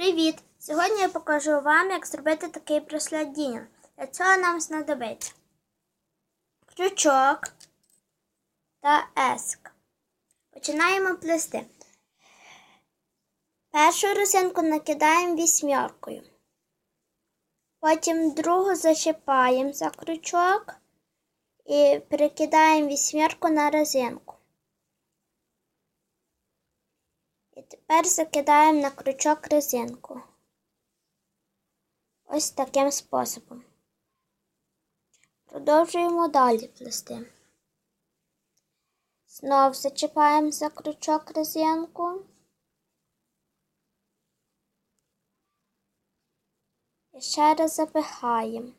Привіт! Сьогодні я покажу вам, як зробити такий браслет Діня. Для цього нам знадобиться крючок та еск. Починаємо плести. Першу резинку накидаємо вісьмеркою. Потім другу зачіпаємо за крючок і перекидаємо вісьмерку на резинку. І тепер закидаємо на крючок резинку. Ось таким способом. Продовжуємо далі плести. Знов зачіпаємо за крючок резинку. І ще раз запихаємо.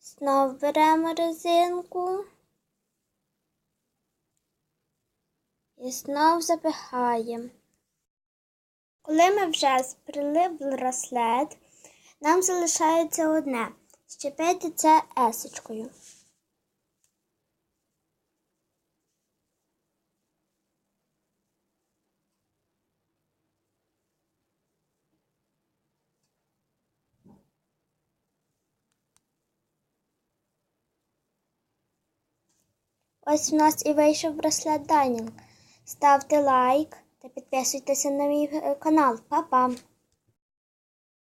Знов беремо резинку. І знов запихаємо. Коли ми вже сприли браслет, нам залишається одне щепити це есочкою. Ось у нас і вийшов браслет Дайнінг. Ставте лайк та підписуйтеся на мій е, канал. Па-па!